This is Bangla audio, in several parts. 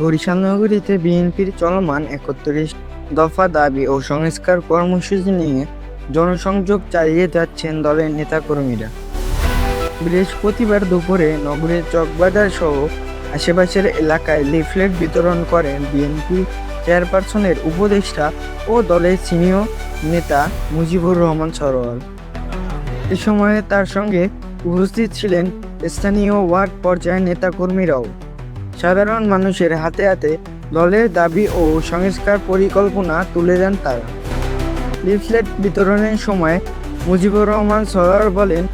বরিশাল নগরীতে বিএনপির চলমান একত্রিশ দফা দাবি ও সংস্কার কর্মসূচি নিয়ে জনসংযোগ চালিয়ে যাচ্ছেন দলের নেতাকর্মীরা। বৃহস্পতিবার দুপুরে নগরের চকবাজার সহ আশেপাশের এলাকায় লিফলেট বিতরণ করেন বিএনপি চেয়ারপারসনের উপদেষ্টা ও দলের সিনিয়র নেতা মুজিবুর রহমান সরোয়ার। এ সময়ে তার সঙ্গে উপস্থিত ছিলেন স্থানীয় ওয়ার্ড পর্যায়ের নেতাকর্মীরাও। সাধারণ মানুষের হাতে হাতে দলের দাবি ও সংস্কার পরিকল্পনা তুলে দেন তারা। লিফলেট বিতরণের সময় মুজিবুর রহমান সরোয়ার বলেন,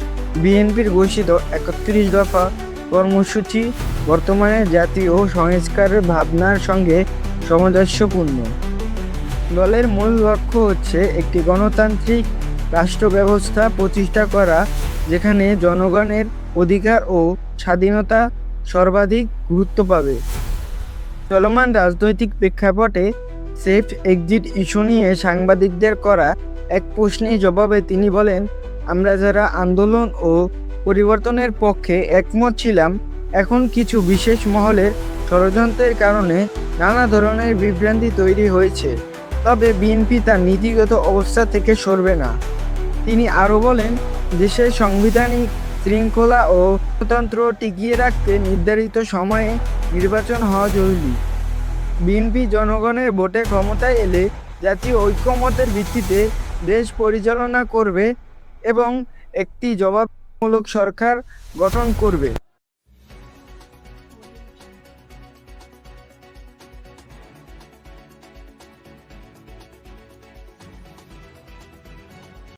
বিএনপির ঘোষিত একত্রিশ দফা কর্মসূচি বর্তমানে জাতীয় সংস্কারের ভাবনার সঙ্গে সামঞ্জস্যপূর্ণ। দলের মূল লক্ষ্য হচ্ছে একটি গণতান্ত্রিক রাষ্ট্র ব্যবস্থা প্রতিষ্ঠা করা, যেখানে জনগণের অধিকার ও স্বাধীনতা সর্বাধিক গুরুত্ব পাবে। চলমান রাজনৈতিক প্রেক্ষাপটে সেফ এক্সিট ইস্যু নিয়ে সাংবাদিকদের করা এক প্রশ্নের জবাবে তিনি বলেন, আমরা যারা আন্দোলন ও পরিবর্তনের পক্ষে একমত ছিলাম, এখন কিছু বিশেষ মহলের ষড়যন্ত্রের কারণে নানা ধরনের বিভ্রান্তি তৈরি হয়েছে। তবে বিএনপি তার নীতিগত অবস্থা থেকে সরবে না। তিনি আরও বলেন, দেশের সাংবিধানিক শৃঙ্খলা ও গণতন্ত্র টিকিয়ে রাখতে নির্ধারিত সময়ে নির্বাচন হওয়া জরুরি। বিএনপি জনগণের ভোটে ক্ষমতায় এলে জাতীয় ঐক্যমতের ভিত্তিতে দেশ পরিচালনা করবে এবং একটি জবাবমূলক সরকার গঠন করবে।